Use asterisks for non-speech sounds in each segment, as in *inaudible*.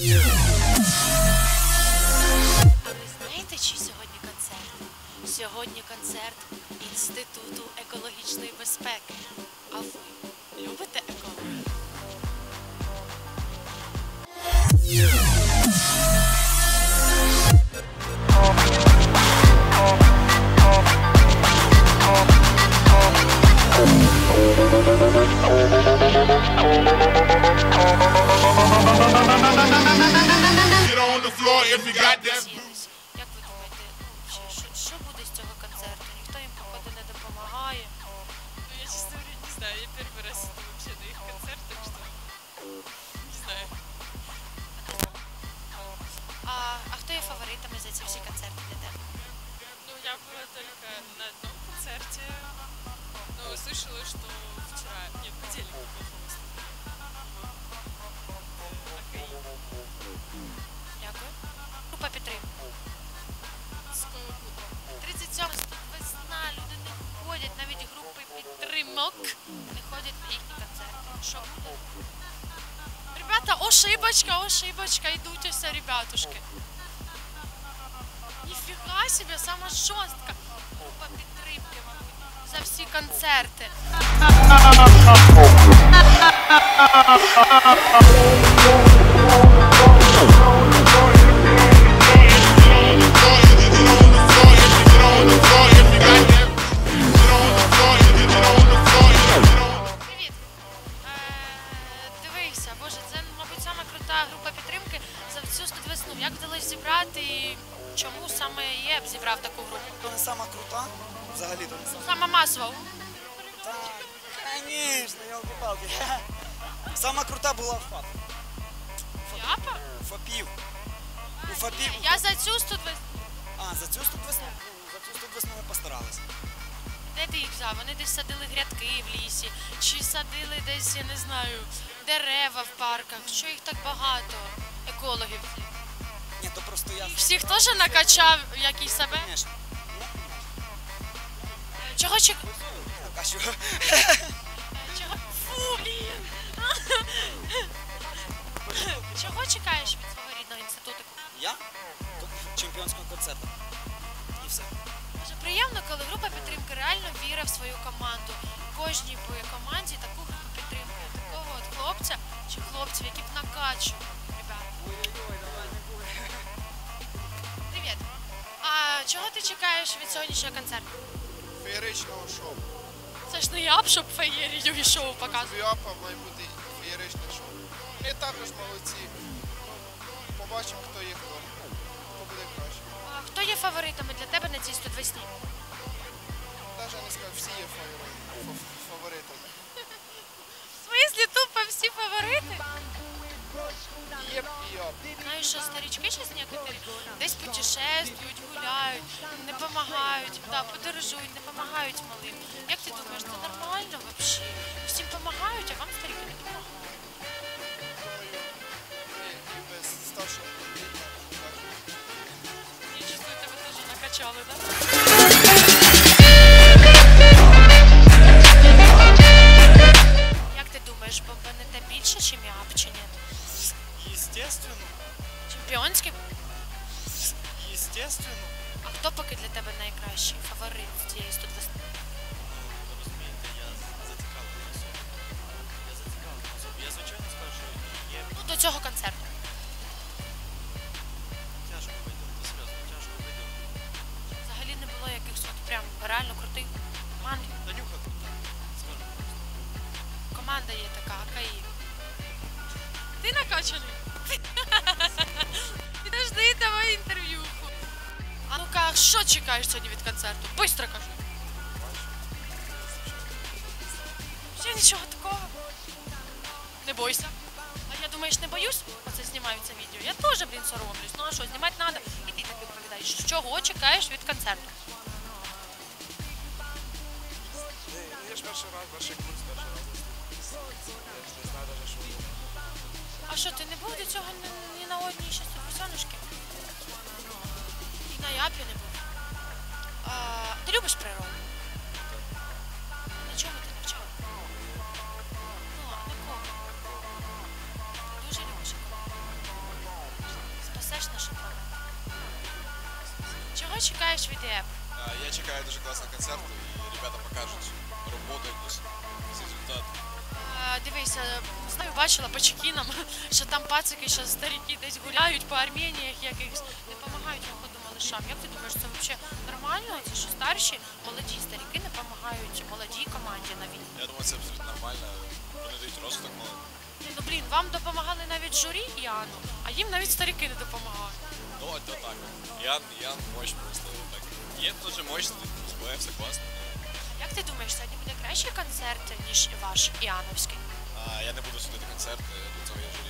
Ви знаєте, чий сьогодні концерт? Сьогодні концерт Інституту екологічної безпеки. А ви любите екологію? Get ошибочка, йдуть ось ребятушки. Ніфіга себе, сама жорстка група підтримки, вам за всі концерти. Сама крута була ФАП. Япа? ФАПів. У ФАПів. Я за цю студвесну. А, за цю студвесну, за цю студвесну ми постаралися. Де ти їх взяв? Вони десь садили грядки в лісі, чи садили десь, я не знаю, дерева в парках. Що їх так багато? Екологів. Ні, то просто я. Всіх теж накачав, як і себе. Звісно. Чого чек... А що? кожній команді таку групу підтримує, такого от хлопця чи хлопців, які б накачували. Привіт. А чого ти чекаєш від сьогоднішнього концерту? Феєричного шоу. Це ж не я б, щоб феєрію шоу показував. Віапа має бути феєричне шоу. Вони також молодці. Побачимо, хто є хто. Хто буде краще. А хто є фаворитами для тебе на цій 120-й? Жені сказав, всі є фаворити. В смислі тупо всі фаворити? Є Знаю, що старички щось некоторі десь путешествують, гуляють, не допомагають, подорожують, не допомагають малим. Як ти думаєш, це нормально взагалі? Концерту? Бистро кажи. Ще нічого такого. Не бойся. А я думаєш, не боюсь? Оце знімаю це відео. Я теж, блін, соромлюсь. Ну а що, знімати треба? І ти так відповідаєш. Чого чекаєш від концерту? Я ж перший раз, перший курс, перший раз. Я ж не знаю навіть, що було. А що, ти не був до цього ні, ні на одній ще стопосянушки? І на япі не був любиш природу? На чому ти навчав? Ну, а на кого? Дуже любиш. Спасеш нашу планету. Чого чекаєш від ЕП? Я чекаю дуже класного концерту і ребята покажуть роботу якусь, результат. Дивися, знаю, бачила по чекінам, *laughs* що там пацики, що старіки десь гуляють по Арменіях якихось малишам. Як ти думаєш, це взагалі нормально? Це що старші, молоді старіки не допомагають молодій команді на війні? Я думаю, це абсолютно нормально. Вони дають розвиток молодим. Ну блін, вам допомагали навіть журі і Анну, а їм навіть старіки не допомагали. Ну, это так. Ян, Ян мощь просто так. Нет, тоже мощный, СБ, все класно. Як ти думаєш, сьогодні буде кращий концерт, ніж ваш Іановський? А, я не буду судити концерт, до цього я журі.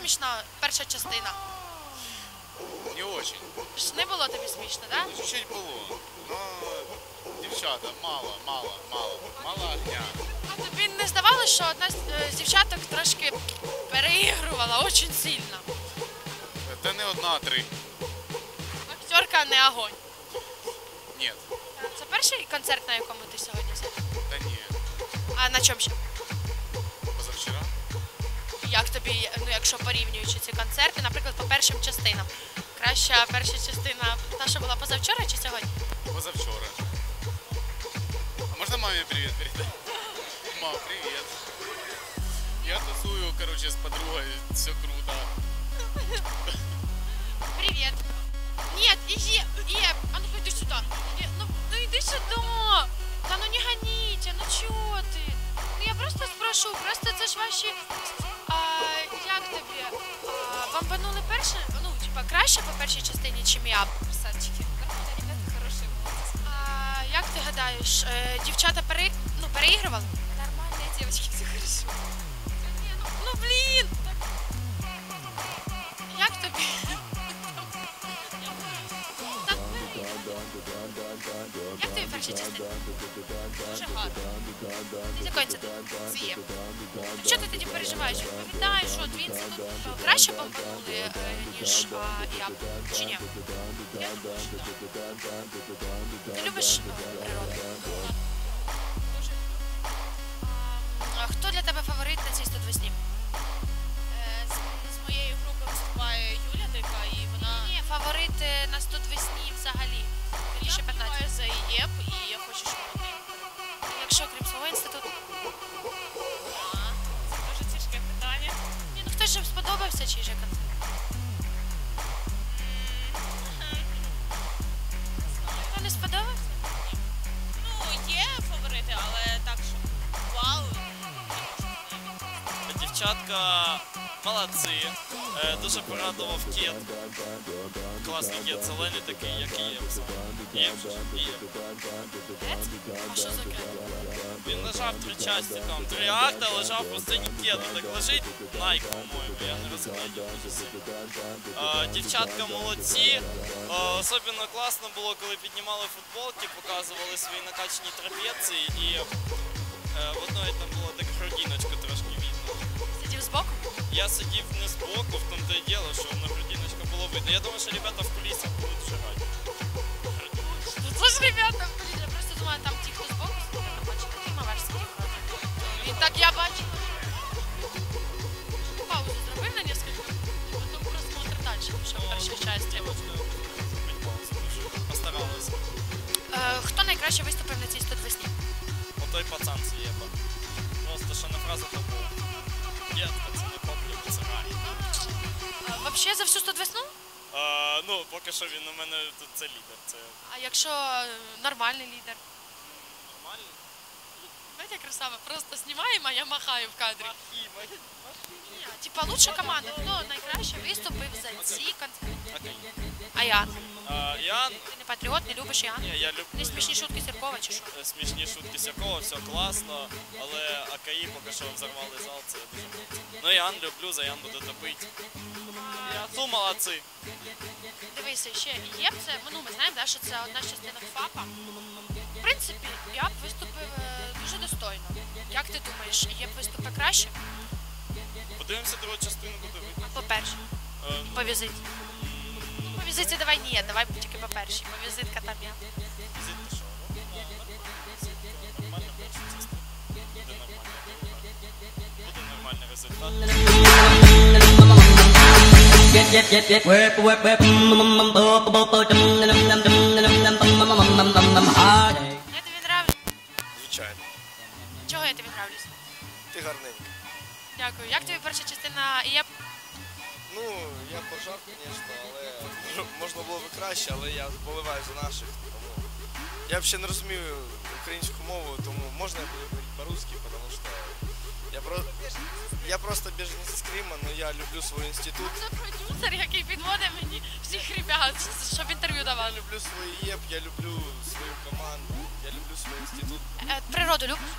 Смішна перша частина? Не очень. Ж Не було тобі смішно, так? Да? Чуть-чуть було. Но дівчата, мало, мало, мало. Мало огня. А тобі не здавалося, що одна з е, з дівчаток трошки переігрувала дуже сильно? Це не одна, а три. Актерка не огонь. Ні. Це перший концерт, на якому ти сьогодні був? Та ні. А на чому ще? Як тобі, ну якщо порівнюючи ці концерти, наприклад, по першим частинам? Краща перша частина та, що була позавчора чи сьогодні? Позавчора. А можна мамі привіт передати? Мам, привіт. Я тусую, короче, с подругой. Все круто. Привіт. Ні, іди, Єп, а ну іди сюди. Е, Ну, ну іди сюди. Та ну не ганіться, ну чого ти? Ну я просто спрошу, просто це ж ваші. Тобі? А, бомбанули перше? Ну, типа, краще по першій частині, чим я. Красавчики. Нормально, ребята хорошие, молодцы. А, як ти гадаєш, е, дівчата пере... ну, переігрували? Нормальные дівчатки, все хорошо. Ну блін! Перша частина? Дуже гарно. З це це є? Що ти тоді переживаєш? Відповідай, що твій тут краще бомбанули, е, ніж я, чи ні? Я думаю, що так. Ти любиш е, природу? Е, Дуже порадував кіт. Класний кіт зелений такий, як і є. Вже, є. А що за кет? Він лежав три часті, там три акта, лежав по сцені кеду. Так лежить Найк, по-моєму, я не розумію. Е, Дівчатка молодці. Е, Особливо класно було, коли піднімали футболки, показували свої накачані трапеції і е, в одної там було так грудіночку Я сидів не збоку, в тому то й діло, що на грудиночка було видно. Я думаю, що ребята в кулісах будуть жирати. Ну це ж ребята, блін, я просто думаю, там ті, хто збоку сидить, не бачили. Ти маваш сидів. Він так я бачу. Паузу зробив на несколько, потім просмотр далі, що в першій часті. Постаралися. Е, хто найкраще виступив на цій 102 Отой пацан це єба. Просто що на фразу таку. Дітка, це не Е, Вообще за всю 102 А, ну, поки що він у мене тут це лідер. Це А якщо е, нормальний лідер? нормально. Знаете, красава, просто знімаємо, а я махаю в кадрі. Ні, Типа лучша команда, хто найкраще виступив за ці концерти? А я? А, Ян, Ти не патріот, не любиш Ян? ні, я люблю Не смішні шутки Сіркова чи що? е, смішні шутки Сякова, все класно, але АКІ поки що взорвали зал, це дуже. Ну Ян люблю, за Ян буду топити. Ясу молодці. Дивися, ще є це, ну ми знаємо, да, що це одна з частинок ФАПа. В принципі, я б виступив е, дуже достойно. Як ти думаєш, є б виступи краще? Подивимося другу частину, буде видно. По-перше, Е, по візиті. По візиті давай ні, давай тільки по першій. По візитка там я. Візитка Я тобі нравлюсь. Звичайно. Чого я тобі нравлюсь? Ти гарненька. Дякую. Як тобі перша частина? І я Ну, я поржав, звісно, але можна було б краще, але я вболіваю за наших. Тому я взагалі не розумію українську мову, тому можна я буду говорити по-русски, тому що я, про... я просто біженець з Крима, але я люблю свій інститут. це продюсер, який підводить мені всіх ребят, щоб інтерв'ю Я люблю свій ЄП, я люблю свою команду, я люблю свій інститут. Е, Природу любиш?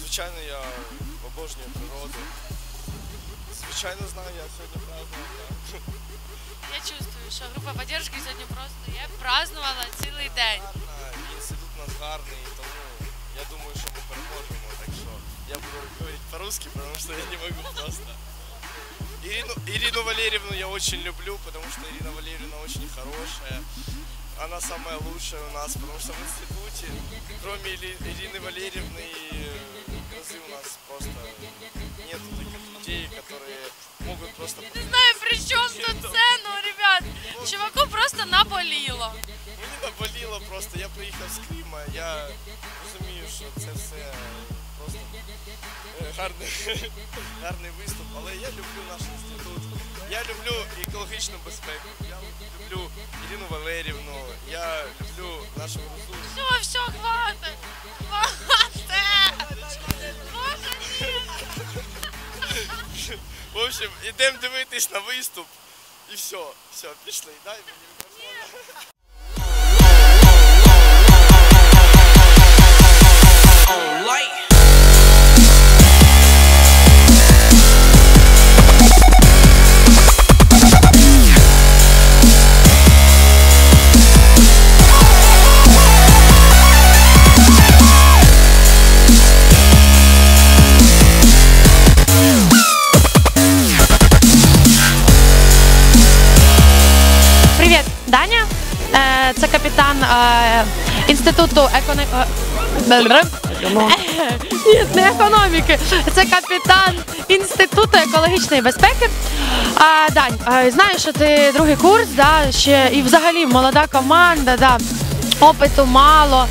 Звичайно, я обожнюю природу. Звичайно, знаю, я сьогодні празднував. так. Я чувствую, що група поддержки сьогодні просто я празднувала цілий день. Гарна, інститут у нас гарний, тому я думаю, що ми переможемо. по-русски, потому что я не могу просто. Ирину, Ирину Валерьевну я очень люблю, потому что Ирина Валерьевна очень хорошая. Она самая лучшая у нас, потому что в институте, кроме Или- Ирины Валерьевны и э, Грозы, у нас просто нет таких людей, которые могут просто... Не знаю, при чому тут це, ну, ребят, чуваку просто наболіло. Мені наболіло просто, я приїхав з Крима, я розумію, що це все просто е, гарний, гарний виступ, але я люблю наш інститут. Я люблю екологічну безпеку, я люблю Ірину Валерівну, я люблю нашу грузу. Все, все, хватить. Хватить. Боже, ні. В общем, ідемо дивитись на виступ і все, все, пішли, дай мені інституту еконо... е, Ні, не економіки. Це капітан інституту екологічної безпеки. А, Дань, знаю, що ти другий курс, да, ще і взагалі молода команда, да, опиту мало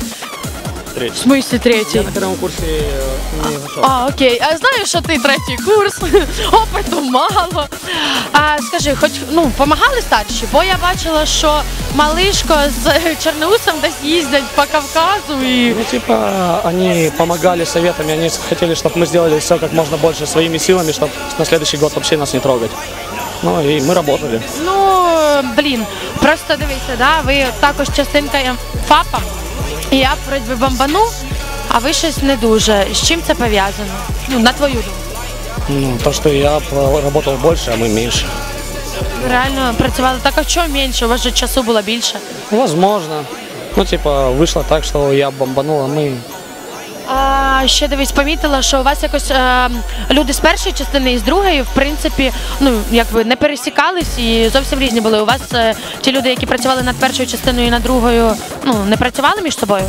В смысле третій? На первом курсе э, не готов. А, окей. А знаю, що ти третій курс, *laughs* опиту мало. А скажи, хоч ну помагали старші? Бо я бачила, що малишко з Чорноусом десь їздять по Кавказу і. Ну, типа, они помогали советами, они хотели, чтобы мы сделали все как можно больше своими силами, чтобы на следующий год вообще нас не трогать. Ну, и мы работали. Ну блін, просто дивися, да, ви також частинка ФАПа. І я вроді би бомбану, а ви щось не дуже. З чим це пов'язано? Ну, на твою думку. Ну, то, что я по- работал больше, а мы меньше. Ви реально працювали так, а чого менше? У вас же часу було більше. Возможно. Ну, типа, вышло так, что я бомбанул, а мы... А ще дивись, помітила, що у вас якось е, люди з першої частини і з другої, в принципі, ну якби не пересікались і зовсім різні були. У вас е, ті люди, які працювали над першою частиною і над другою, ну не працювали між собою.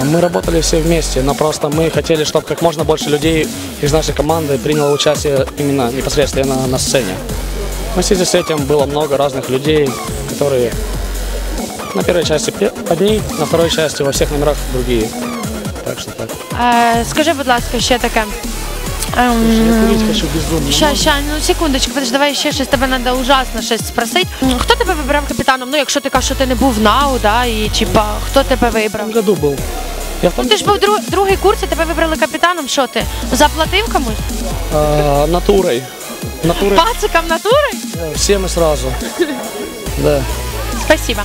а Мы работали все вместе, но просто мы хотели, чтобы как можно больше людей из нашей команды приняло участие именно непосредственно на сцене. В связи с этим было много разных людей, которые на первой части пе- одни, на второй части во всех номерах другие. Так что так. Е, скажи, будь ласка, ще таке. Ем, безумно. Ща, ща, ну секундочку, подожди, давай ще щось тебе треба ужасно щось спросити. Хто тебе вибрав капітаном? Ну, якщо ти кажеш, що ти не був НАУ, да, і типа, хто тебе вибрав? Году был. Я в Ну ти ж був друг, другий курс, і тебе вибрали капітаном. Що ти? Заплатив комусь? а, натурой. Натурой Пацикам натури? всем и сразу. *laughs* Да. Спасибо.